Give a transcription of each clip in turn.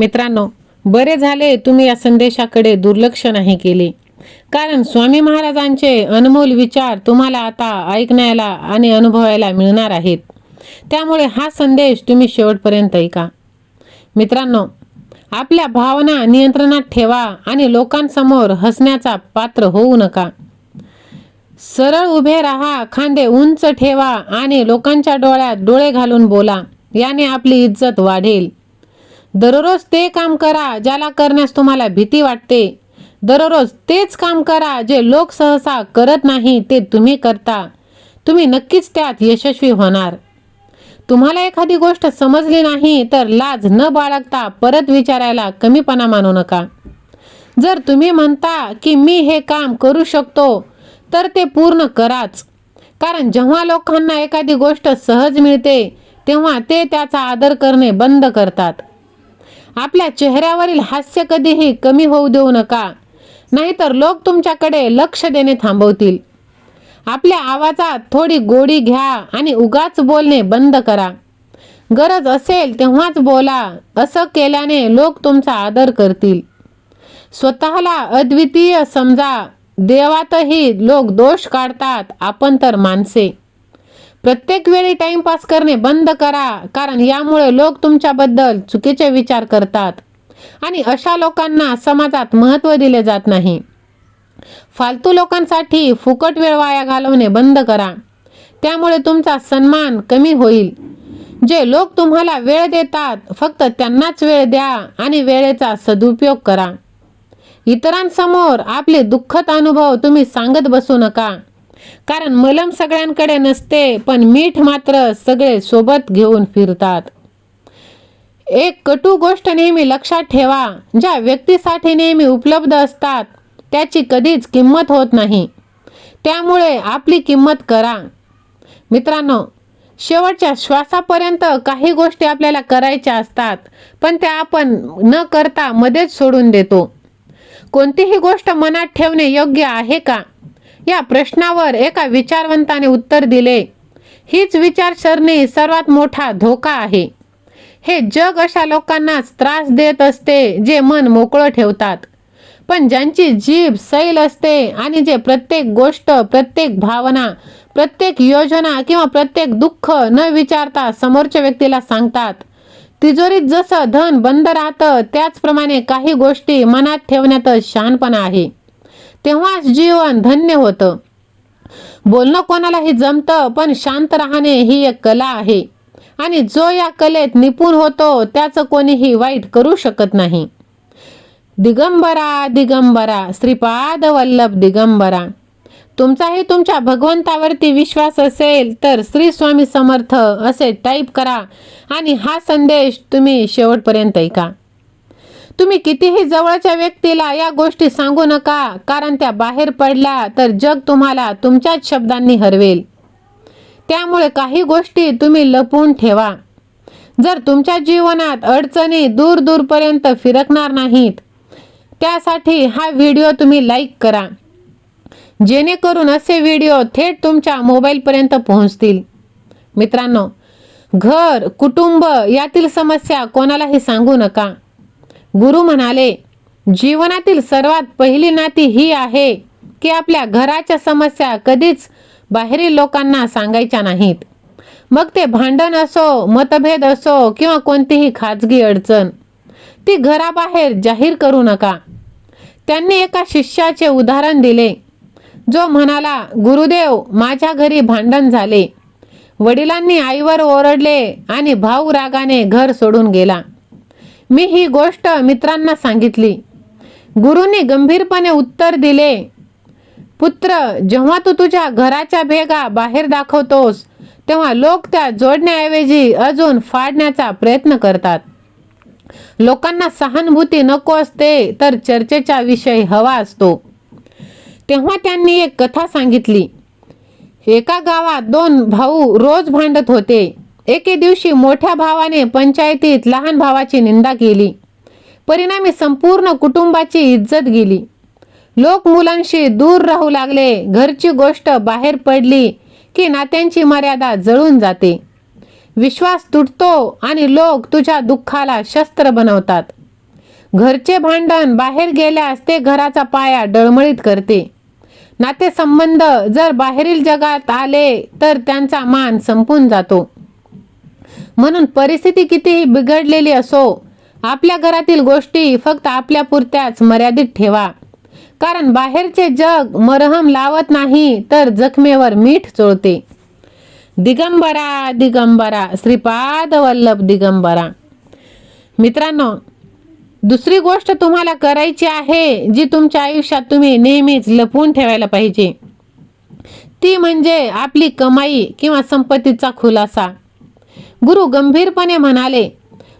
मित्रांनो बरे झाले तुम्ही या संदेशाकडे दुर्लक्ष नाही केले. कारण स्वामी महाराजांचे अनमोल विचार तुम्हाला आता ऐकण्याला आणि अनुभवायला मिळणार आहेत. त्यामुळे हा संदेश तुम्ही शेवटपर्यंत ऐका. मित्रांनो आपल्या भावना नियंत्रणात ठेवा आणि लोकांसमोर हसण्याचा पात्र होऊ नका. सरळ उभे राहा खांदे उंच ठेवा आणि लोकांच्या डोळ्यात डोळे घालून बोला याने आपली इज्जत वाढेल. दररोज ते काम करा ज्याला करण्यास तुम्हाला भीती वाटते. दररोज तेच काम करा जे लोक सहसा करत नाही ते तुम्ही करता. तुम्ही नक्कीच त्यात यशस्वी होणार. तुम्हाला एखादी गोष्ट समजली नाही तर लाज न बाळगता परत विचारायला कमीपणा मानू नका. जर तुम्ही म्हणता की मी हे काम करू शकतो तर ते पूर्ण कराच. कारण जेव्हा लोकांना एखादी गोष्ट सहज मिळते तेव्हा ते त्याचा आदर करणे बंद करतात. आपल्या चेहऱ्यावरील हास्य कधीही कमी होऊ देऊ नका. नाहीतर लोक तुमच्याकडे लक्ष देणे थांबवतील. आपल्या आवाजात थोडी गोडी घ्या आणि उगाच बोलणे बंद करा. गरज असेल तेव्हाच बोला असं केल्याने लोक तुमचा आदर करतील. स्वतःला अद्वितीय समजा देवातही लोक दोष काढतात आपण तर माणसे. प्रत्येक वेळी टाइमपास करणे बंद करा कारण यामुळे लोक तुमच्याबद्दल चुकीचे विचार करतात. आणि अशा लोकांना समाजात महत्त्व दिले जात नाही. फालतू लोकांसाठी फुकट वेळ वाया घालवणे बंद करा. त्यामुळे तुमचा सन्मान कमी होईल. जे लोक तुम्हाला वेळ देतात फक्त त्यांनाच वेळ द्या आणि वेळेचा सदुपयोग करा. इतरांसमोर आपले दुःखद अनुभव तुम्ही सांगत बसू नका. कारण मलम सगळ्यांकडे नसते पण मीठ मात्र सगळे सोबत घेऊन फिरतात. एक कटू गोष्ट नेहमी लक्षात ठेवा ज्या व्यक्तीसाठी नेहमी उपलब्ध असतात त्याची कधीच किंमत होत नाही. त्यामुळे आपली किंमत करा. मित्रांनो शेवटच्या श्वासापर्यंत काही गोष्टी आपल्याला करायच्या असतात पण त्या आपण न करता मध्येच सोडून देतो. कोणतीही गोष्ट मनात ठेवणे योग्य आहे का? या प्रश्नावर एका विचारवंताने उत्तर दिले हीच विचारसरणी सर्वात मोठा धोका आहे. हे जग अशा लोकांनाच त्रास देत असते जे मन मोकळं ठेवतात. पण ज्यांची जीभ सैल असते आणि जे प्रत्येक गोष्ट प्रत्येक भावना प्रत्येक योजना किंवा प्रत्येक दुःख न विचारता समोरच्या व्यक्तीला सांगतात तिजोरीत जसं धन बंद राहतं त्याचप्रमाणे काही गोष्टी मनात ठेवण्यातच शहाणपणा आहे. तेव्हाच जीवन धन्य होतं. बोलणं कोणालाही जमतं पण शांत राहणे ही एक कला आहे. आणि जो या कलेत निपुण होतो त्याचं कोणीही वाईट करू शकत नाही. दिगंबरा दिगंबरा श्रीपाद वल्लभ दिगंबरा. तुमचाही तुमच्या भगवंतावरती विश्वास असेल तर श्री स्वामी समर्थ असे टाईप करा. आणि हा संदेश तुम्ही शेवटपर्यंत ऐका. तुम्ही कितीही जवळच्या व्यक्तीला या गोष्टी सांगू नका कारण त्या बाहेर पडल्या तर जग तुम्हाला तुमच्याच शब्दांनी हरवेल. त्यामुळे काही गोष्टी तुम्ही लपवून ठेवा. जर तुमच्या जीवनात अडचणी दूर दूरपर्यंत फिरकणार नाहीत त्यासाठी हा व्हिडिओ तुम्ही लाईक करा. जेणेकरून असे व्हिडिओ थेट तुमच्या मोबाईलपर्यंत पोहोचतील. मित्रांनो घर कुटुंब यातील समस्या कोणालाही सांगू नका. गुरु म्हणाले जीवनातील सर्वात पहिली नाती ही आहे की आपल्या घराच्या समस्या कधीच बाहेरील लोकांना सांगायच्या नाहीत. मग ते भांडण असो मतभेद असो किंवा कोणतीही खाजगी अडचण ती घराबाहेर जाहीर करू नका. त्यांनी एका शिष्याचे उदाहरण दिले जो म्हणाला गुरुदेव माझ्या घरी भांडण झाले. वडिलांनी आईवर ओरडले आणि भाऊ रागाने घर सोडून गेला. मी ही गोष्ट मित्रांना सांगितली. गुरुंनी गंभीरपणे उत्तर दिले पुत्र जेव्हा तू तुझ्या घराच्या भेगा बाहेर दाखवतोस तेव्हा लोक त्या जोडण्याऐवजी अजून फाडण्याचा प्रयत्न करतात. लोकांना सहानुभूती नको असते तर चर्चेचा विषय हवा असतो. तेव्हा त्यांनी एक कथा सांगितली. एका गावात दोन भाऊ रोज भांडत होते. एके दिवशी मोठ्या भावाने पंचायतीत लहान भावाची निंदा केली. परिणामी संपूर्ण कुटुंबाची इज्जत गेली. लोक मुलांशी दूर राहू लागले. घरची गोष्ट बाहेर पडली की नात्यांची मर्यादा जळून जाते. विश्वास तुटतो आणि लोक तुझ्या दुःखाला शस्त्र बनवतात. घरचे भांडण बाहेर गेल्यास ते घराचा पाया डळमळीत करते. नातेसंबंध जर बाहेरील जगात आले तर त्यांचा मान संपून जातो. म्हणून परिस्थिती कितीही बिघडलेली असो आपल्या घरातील गोष्टी फक्त आपल्या पुरत्याच मर्यादित ठेवा. कारण बाहेरचे जग मरहम लावत नाही तर जखमेवर मीठ चोळते. दिगंबरा दिगंबरा श्रीपाद वल्लभ दिगंबरा. मित्रांनो दुसरी गोष्ट तुम्हाला करायची आहे जी तुमच्या आयुष्यात तुम्ही नेहमीच लपवून ठेवायला पाहिजे. ती म्हणजे आपली कमाई किंवा संपत्तीचा खुलासा. गुरु गंभीरपणे म्हणाले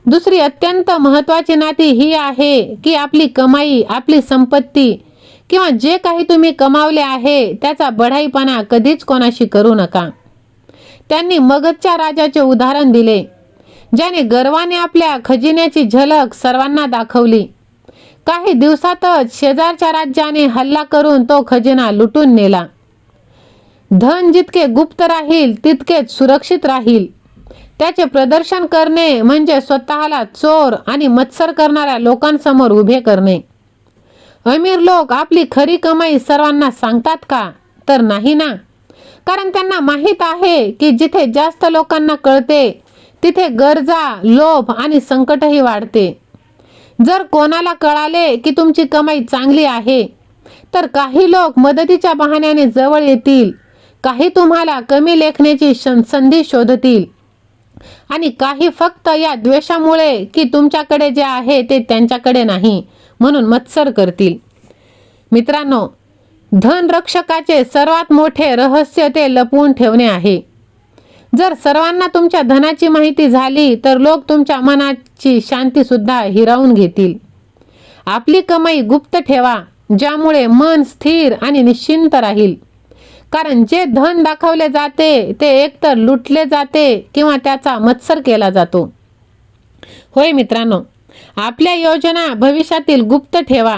दुसरी अत्यंत महत्वाची नाती ही आहे की आपली कमाई आपली संपत्ती किंवा जे काही तुम्ही कमावले आहे त्याचा बढाईपणा कधीच कोणाशी करू नका. त्यांनी मगधच्या राजाचे उदाहरण दिले ज्याने गर्वाने आपल्या खजिन्याची झलक सर्वांना दाखवली. काही दिवसातच शेजारच्या राज्याने हल्ला करून तो खजिना लुटून नेला. धन जितके गुप्त राहील तितकेच सुरक्षित राहील. त्याचे प्रदर्शन करणे म्हणजे स्वतःला चोर आणि मत्सर करणाऱ्या लोकांसमोर उभे करणे. अमीर लोक आपली खरी कमाई सर्वांना सांगतात का? तर नाही ना. कारण त्यांना माहीत आहे की जिथे जास्त लोकांना कळते तिथे गरजा लोभ आणि संकटही वाढते. जर कोणाला कळाले की तुमची कमाई चांगली आहे तर काही लोक मदतीच्या बहाण्याने जवळ येतील. काही तुम्हाला कमी लेखण्याची संधी शोधतील. आणि काही फक्त या द्वेषामुळे की तुमच्याकडे जे आहे ते त्यांच्याकडे नाही म्हणून मत्सर करतील. मित्रांनो धनरक्षकाचे सर्वात मोठे रहस्य ते लपवून ठेवणे आहे. जर सर्वांना तुमच्या धनाची माहिती झाली तर लोक तुमच्या मनाची शांती सुद्धा हिरावून घेतील. आपली कमाई गुप्त ठेवा ज्यामुळे मन स्थिर आणि निश्चिंत राहील. कारण जे धन दाखवले जाते ते एकतर लुटले जाते किंवा त्याचा मत्सर केला जातो. होय मित्रांनो आपल्या योजना भविष्यातील गुप्त ठेवा.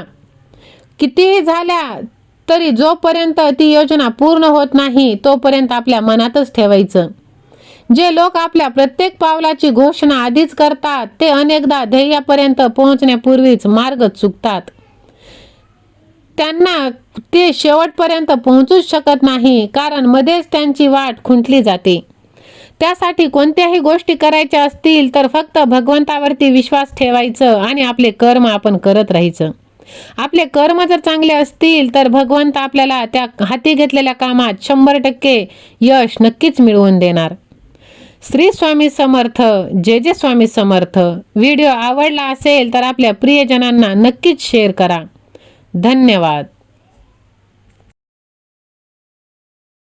कितीही झाल्या तरी जोपर्यंत ती योजना पूर्ण होत नाही तोपर्यंत आपल्या मनातच ठेवायचं. जे लोक आपल्या प्रत्येक पावलाची घोषणा आधीच करतात ते अनेकदा ध्येयापर्यंत पोहोचण्यापूर्वीच मार्ग चुकतात. त्यांना ते शेवटपर्यंत पोहोचूच शकत नाही कारण मध्येच त्यांची वाट खुंटली जाते. त्यासाठी कोणत्याही गोष्टी करायच्या असतील तर फक्त भगवंतावरती विश्वास ठेवायचं आणि आपले कर्म आपण करत राहायचं. आपले कर्म जर चांगले असतील तर भगवंत आपल्याला त्या हाती घेतलेल्या कामात शंभर टक्के यश नक्कीच मिळवून देणार. श्री स्वामी समर्थ जे जे स्वामी समर्थ. व्हिडिओ आवडला असेल तर आपल्या प्रियजनांना नक्कीच शेअर करा. धन्यवाद.